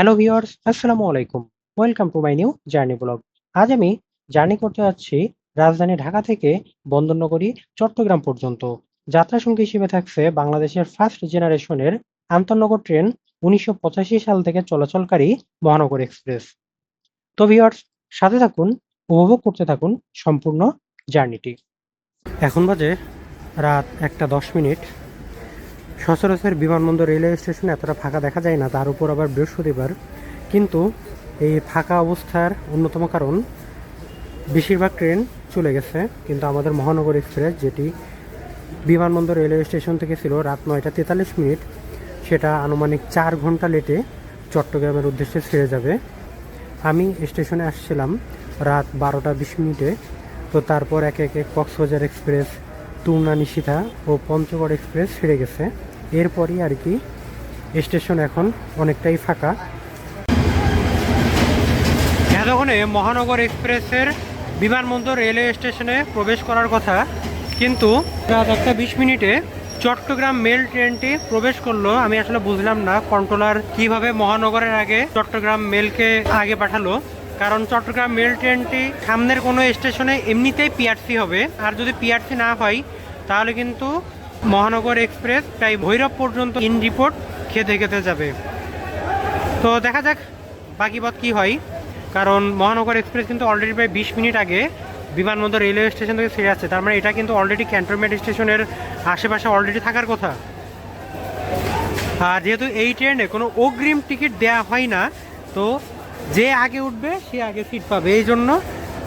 Hello viewers আসসালামু আলাইকুম। Welcome to my new journey blog আজ আমি জার্নি করতে যাচ্ছি রাজধানী ঢাকা থেকে বন্দরনগরী, চট্টগ্রাম পর্যন্ত। যাত্রা সঙ্গী হিসেবে থাকছে বাংলাদেশের ফার্স্ট জেনারেশনের আন্তনগর ট্রেন উনিশশো পঁচাশি সাল থেকে চলাচলকারী মহানগর এক্সপ্রেস তো ভিউয়ার্স সাথে থাকুন, উপভোগ করতে থাকুন সম্পূর্ণ জার্নিটি এখন বাজে রাত একটা দশ মিনিট। সচরাচর বিমানবন্দর রেলওয়ে স্টেশনে এতটা ফাঁকা দেখা যায় না, তার উপর আবার বৃহস্পতিবার। কিন্তু এই ফাঁকা অবস্থার অন্যতম কারণ, বেশিরভাগ ট্রেন চলে গেছে, কিন্তু আমাদের মহানগর এক্সপ্রেস, যেটি বিমানবন্দর রেলওয়ে স্টেশন থেকে ছিল রাত নয়টা তেতাল্লিশ মিনিট, সেটা আনুমানিক চার ঘণ্টা লেটে চট্টগ্রামের উদ্দেশ্যে ছেড়ে যাবে। আমি স্টেশনে আসছিলাম রাত বারোটা বিশ মিনিটে, তো তারপর একে একে কক্সবাজার এক্সপ্রেস তুমনা নিশিতা ও পঞ্চগড় এক্সপ্রেস ছেড়ে গেছে। এরপরই আর কি স্টেশন এখন অনেকটাই ফাঁকা। এতক্ষণে মহানগর এক্সপ্রেসের বিমানবন্দর রেলওয়ে স্টেশনে প্রবেশ করার কথা। কিন্তু রাত একটা বিশ মিনিটে চট্টগ্রাম মেল ট্রেনটি প্রবেশ করল। আমি আসলে বুঝলাম না কন্ট্রোলার কীভাবে মহানগরের আগে চট্টগ্রাম মেলকে আগে পাঠালো। কারণ চট্টগ্রাম মেল ট্রেনটি সামনের কোনো স্টেশনে এমনিতেই পিআরসি হবে। আর যদি পিআরসি না হয়, তাহলে কিন্তু মহানগর এক্সপ্রেস প্রায় ভৈরব পর্যন্ত ইন রিপোর্ট খেতে খেতে যাবে। তো দেখা যাক বাকি পথ কী হয়, কারণ মহানগর এক্সপ্রেস কিন্তু অলরেডি প্রায় বিশ মিনিট আগে বিমানবন্দর রেলওয়ে স্টেশন থেকে ছেড়ে যাচ্ছে তার মানে এটা কিন্তু অলরেডি ক্যান্টনমেন্ট স্টেশনের আশেপাশে অলরেডি থাকার কথা। আর যেহেতু এই ট্রেনে কোনো অগ্রিম টিকিট দেওয়া হয় না, তো যে আগে উঠবে সে আগে সিট পাবে। এই জন্য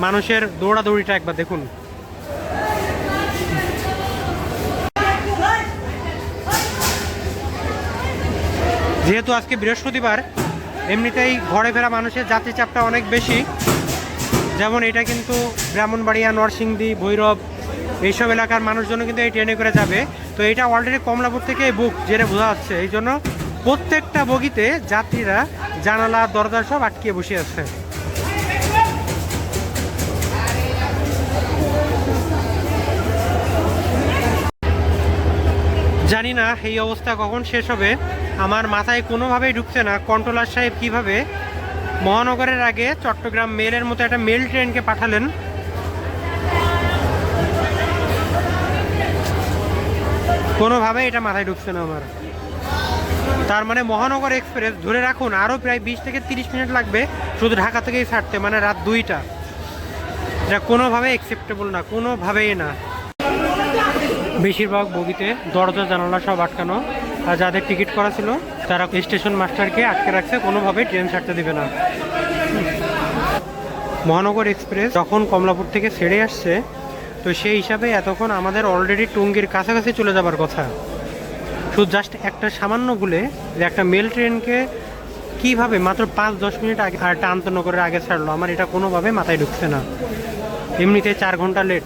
মানুষের দৌড়াদৌড়িটা একবার দেখুন। যেহেতু আজকে বৃহস্পতিবার, এমনিতেই ঘরে ফেরা মানুষের যাত্রী চাপটা অনেক বেশি। যেমন এটা কিন্তু ব্রাহ্মণবাড়িয়া, নরসিংদী, ভৈরব এইসব এলাকার মানুষজন কিন্তু এই ট্রেনে করে যাবে। তো এটা অলরেডি কমলাপুর থেকে বুক যেটা বোঝা যাচ্ছে। এই জন্য প্রত্যেকটা বগিতে যাত্রীরা জানালা, দরজা সব আটকিয়ে বসে আছে। জানি না এই অবস্থা কখন শেষ হবে। আমার মাথায় কোনোভাবেই ঢুকছে না। কন্ট্রোলার সাহেব কীভাবে? মহানগরের আগে চট্টগ্রাম মেলের মতো একটা মেল ট্রেনকে পাঠালেন। কোনোভাবেই এটা মাথায় ঢুকছে না আমার। তার মানে মহানগর এক্সপ্রেস, ধরে রাখুন, আরও প্রায় বিশ থেকে তিরিশ মিনিট লাগবে শুধু ঢাকা থেকেই ছাড়তে মানে রাত দুইটা। এটা কোনোভাবে অ্যাকসেপ্টেবল না, কোনোভাবেই না। বেশিরভাগ বগিতে দরজা, জানালা সব আটকানো। আর যাদের টিকিট করা ছিল, তারা স্টেশন মাস্টারকে আটকে রাখছে কোনোভাবে ট্রেন ছাড়তে দেবে না। মহানগর এক্সপ্রেস যখন কমলাপুর থেকে ছেড়ে আসছে, তো সেই হিসাবে এতক্ষণ আমাদের অলরেডি টুঙ্গির কাছাকাছি চলে যাবার কথা। শুধু জাস্ট একটা সামান্য ভুলে যে একটা মেল ট্রেনকে কীভাবে মাত্র পাঁচ, দশ মিনিট আগে আর একটা আন্তনগরের আগে ছাড়লো, আমার এটা কোনোভাবে মাথায় ঢুকছে না। এমনিতে চার ঘণ্টা লেট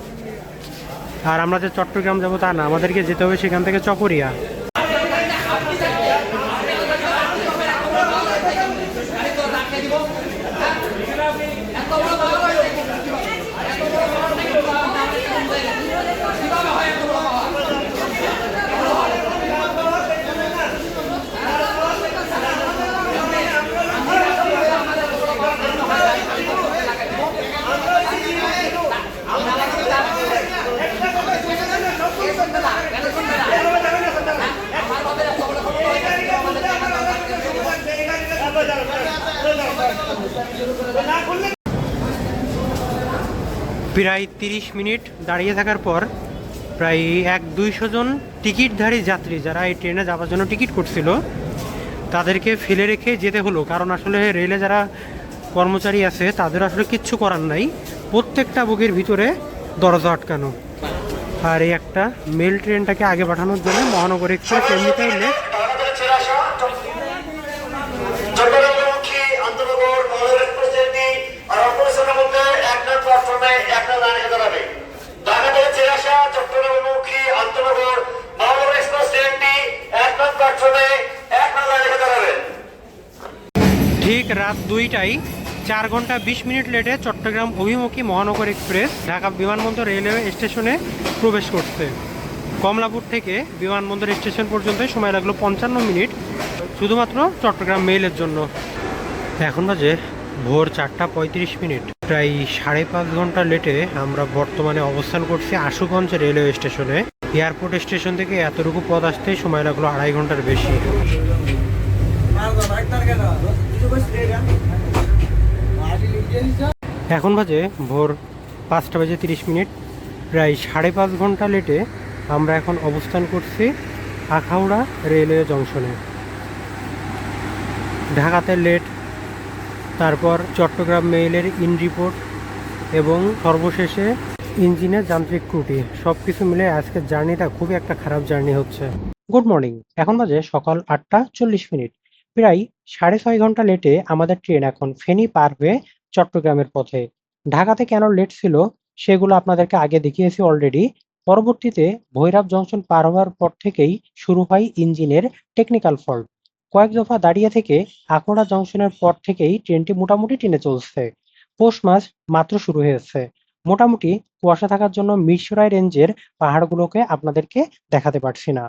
আর আমরা যে চট্টগ্রাম যাব তা না আমাদেরকে যেতে হবে সেখান থেকে চকরিয়া। প্রায় তিরিশ মিনিট দাঁড়িয়ে থাকার পর প্রায় এক দুইশো জন টিকিটধারী যাত্রী যারা এই ট্রেনে যাওয়ার জন্য টিকিট করছিল, তাদেরকে ফেলে রেখে যেতে হলো। কারণ আসলে রেলে যারা কর্মচারী আছে, তাদের আসলে কিচ্ছু করার নাই। প্রত্যেকটা বগির ভিতরে দরজা আটকানো। আর এই একটা মেল ট্রেনটাকে আগে পাঠানোর জন্য মহানগর এক্সপ্রেস এমনিতেই লেট ঠিক রাত দুইটায় চার ঘণ্টা বিশ মিনিট লেটে চট্টগ্রাম অভিমুখী মহানগর এক্সপ্রেস ঢাকা বিমানবন্দর রেলওয়ে স্টেশনে প্রবেশ করছে। কমলাপুর থেকে বিমানবন্দর স্টেশন পর্যন্ত সময় লাগল পঞ্চান্ন মিনিট, শুধুমাত্র চট্টগ্রাম মেইলের জন্য। এখন বাজে ভোর চারটা পঁয়ত্রিশ মিনিট। প্রায় সাড়ে পাঁচ ঘণ্টা লেটে আমরা বর্তমানে অবস্থান করছি আশুগঞ্জ রেলওয়ে স্টেশনে। এয়ারপোর্ট স্টেশন থেকে এতটুকু পথ আসতে সময় লাগল আড়াই ঘণ্টার বেশি। এখন বাজে ভোর পাঁচটা বাজে তিরিশ মিনিট। প্রায় সাড়ে পাঁচ ঘণ্টা লেটে আমরা এখন অবস্থান করছি আখাউড়া রেলওয়ে জংশনে। ঢাকাতে লেট, তারপর চট্টগ্রাম মেইলের ইন রিপোর্ট এবং সর্বশেষে ইঞ্জিনের যান্ত্রিক ত্রুটি সব কিছু মিলে আজকের জার্নিটা খুবই একটা খারাপ জার্নি হচ্ছে। গুড মর্নিং, এখন বাজে সকাল আটটা চল্লিশ মিনিট। প্রায় সাড়ে ছয় ঘণ্টা লেটে আমাদের ট্রেন এখন ফেনী পার হয়ে চট্টগ্রামের পথে। ঢাকাতে কেন লেট ছিল সেগুলো আপনাদেরকে আগে দেখিয়েছি অলরেডি পরবর্তীতে ভৈরব জংশন পার হওয়ার পর থেকেই শুরু হয় ইঞ্জিনের টেকনিক্যাল ফল্ট কয়েক দফা দাঁড়িয়ে থেকে আকোড়া জংশনের পর থেকেই ট্রেনটি মোটামুটি টেনে চলছে। পৌষ মাস মাত্র শুরু হয়েছে। মোটামুটি কুয়াশা থাকার জন্য মিরসরাই রেঞ্জের পাহাড়গুলোকে আপনাদেরকে দেখাতে পারছি না।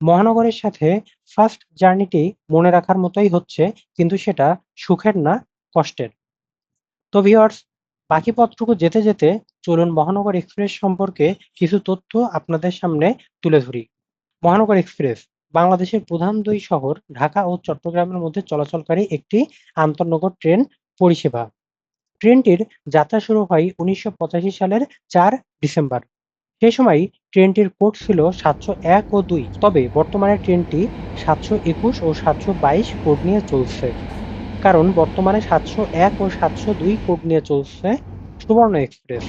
মহানগরের সাথে ফার্স্ট জার্নিটি মনে রাখার মতোই হচ্ছে, কিন্তু সেটা সুখের না কষ্টের। তো ভিওর্স বাকি পথটুকু যেতে যেতে চলুন মহানগর এক্সপ্রেস সম্পর্কে কিছু তথ্য আপনাদের সামনে তুলে ধরি। মহানগর এক্সপ্রেস বাংলাদেশের প্রধান দুই শহর, ঢাকা ও চট্টগ্রামের মধ্যে চলাচলকারী একটি আন্তঃনগর ট্রেন পরিষেবা। ট্রেনটির যাত্রা শুরু হয় উনিশশো পঁচাশি সালের চার ডিসেম্বর। সে সময় ট্রেনটির কোড ছিল সাতশো এক ও দুই, তবে বর্তমানে ট্রেনটি সাতশো একুশ ও সাতশো বাইশ কোড নিয়ে চলছে। কারণ বর্তমানে সাতশো এক ও সাতশো দুই কোড নিয়ে চলছে সুবর্ণ এক্সপ্রেস।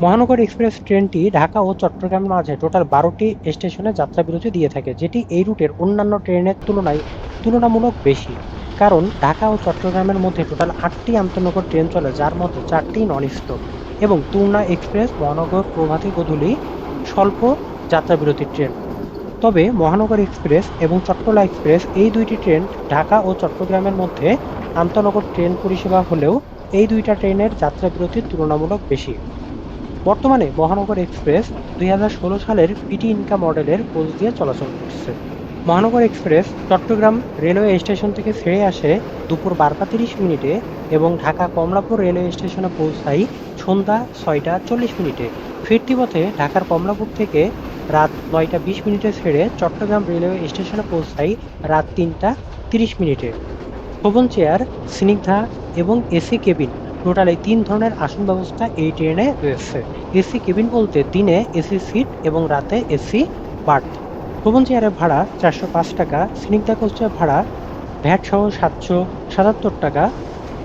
মহানগর এক্সপ্রেস ট্রেনটি ঢাকা ও চট্টগ্রামের মাঝে টোটাল বারোটি স্টেশনে যাত্রা বিরতি দিয়ে থাকে, যেটি এই রুটের অন্যান্য ট্রেনের তুলনায় তুলনামূলক বেশি। কারণ ঢাকা ও চট্টগ্রামের মধ্যে টোটাল আটটি আন্তঃনগর ট্রেন চলে, যার মধ্যে চারটি নন স্টপ এবং তুলনা এক্সপ্রেস, মহানগর প্রভাতী গধূলি স্বল্প যাত্রা বিরতির ট্রেন। তবে মহানগর এক্সপ্রেস এবং চট্টলা এক্সপ্রেস এই দুইটি ট্রেন ঢাকা ও চট্টগ্রামের মধ্যে আন্তনগর ট্রেন পরিষেবা হলেও এই দুইটা ট্রেনের যাত্রা বিরতি তুলনামূলক বেশি। বর্তমানে মহানগর এক্সপ্রেস দুই হাজার ষোলো সালের পিটি ইনকা মডেলের কোচ দিয়ে চলাচল করছে। মহানগর এক্সপ্রেস চট্টগ্রাম রেলওয়ে স্টেশন থেকে ছেড়ে আসে দুপুর বারোটা তিরিশ মিনিটে এবং ঢাকা কমলাপুর রেলওয়ে স্টেশনে পৌঁছায় সন্ধ্যা ছয়টা চল্লিশ মিনিটে। ফিরতি পথে ঢাকার কমলাপুর থেকে রাত নয়টা বিশ মিনিটে ছেড়ে চট্টগ্রাম রেলওয়ে স্টেশনে পৌঁছায় রাত তিনটা তিরিশ মিনিটে। শোভন চেয়ার, স্নিগ্ধা এবং এসি কেবিন, টোটাল এই তিন ধরনের আসন ব্যবস্থা এই ট্রেনে রয়েছে। এসি কেবিন বলতে দিনে এসি সিট এবং রাতে এসি বার্থ। ভবন চেয়ারের ভাড়া চারশো পাঁচ টাকা, স্নিগ্ধা কোচের ভাড়া ভ্যাট সহ সাতশো সাতাত্তর টাকা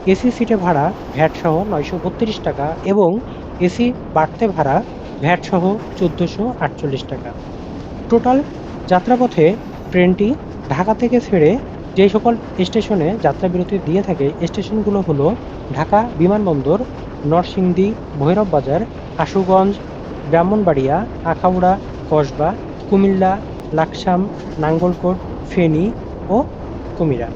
এসি সিটে ভাড়া, ভ্যাট সহ নয়শো বত্রিশ টাকা এবং এসি বাড়তে ভাড়া, ভ্যাট সহ চোদ্দোশো আটচল্লিশ টাকা। টোটাল যাত্রাপথে ট্রেনটি ঢাকা থেকে ছেড়ে যে সকল স্টেশনে যাত্রা বিরতি দিয়ে থাকে, স্টেশনগুলো হলো ঢাকা বিমানবন্দর, নরসিংদী, ভৈরব বাজার, আশুগঞ্জ, ব্রাহ্মণবাড়িয়া, আখাউড়া, কসবা, কুমিল্লা, লাকসাম, নাঙ্গলকোট, ফেনী ও কুমিরা।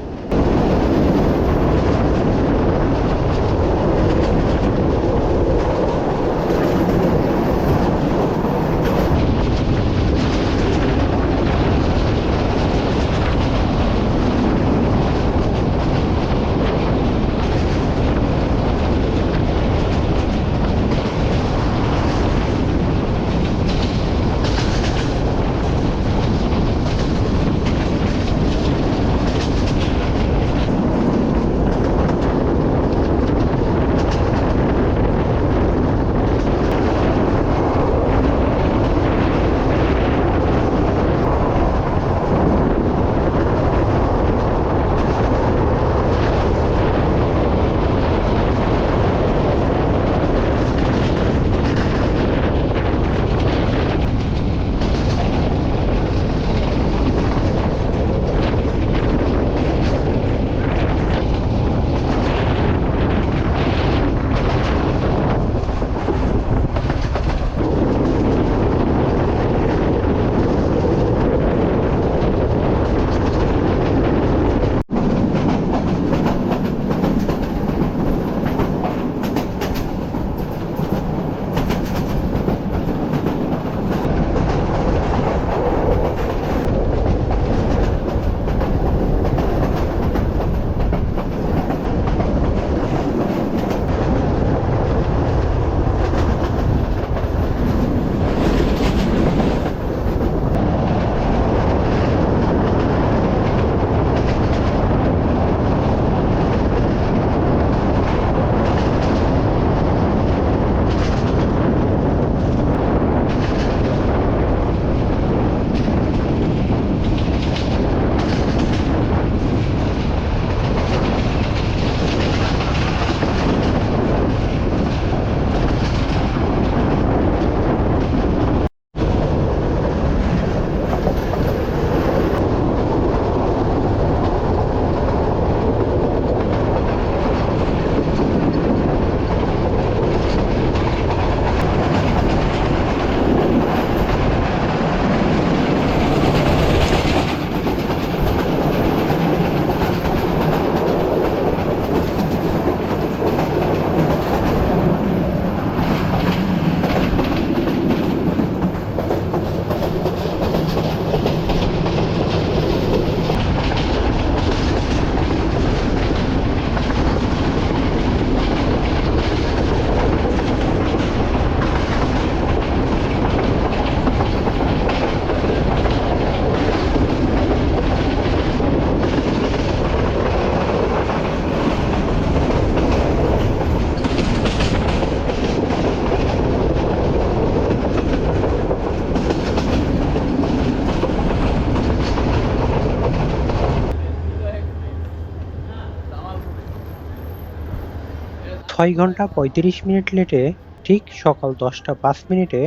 ছয় ঘণ্টা পঁয়ত্রিশ মিনিট লেটে ঠিক সকাল দশটা পাঁচ মিনিটে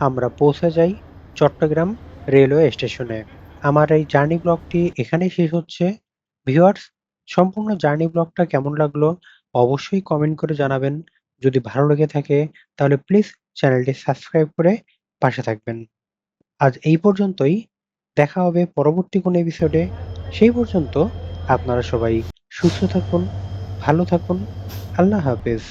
আমরা পৌঁছে যাই চট্টগ্রাম রেলওয়ে স্টেশনে। আমার এই জার্নি ব্লগটি এখানেই শেষ হচ্ছে। ভিউয়ার্স, সম্পূর্ণ জার্নি ব্লগটা কেমন লাগল অবশ্যই কমেন্ট করে জানাবেন। যদি ভালো লেগে থাকে, তাহলে প্লিজ চ্যানেলটি সাবস্ক্রাইব করে পাশে থাকবেন। আজ এই পর্যন্তই। দেখা হবে পরবর্তী কোনো এপিসোডে সেই পর্যন্ত আপনারা সবাই সুস্থ থাকুন, ভালো থাকুন আল্লাহ হাফেজ।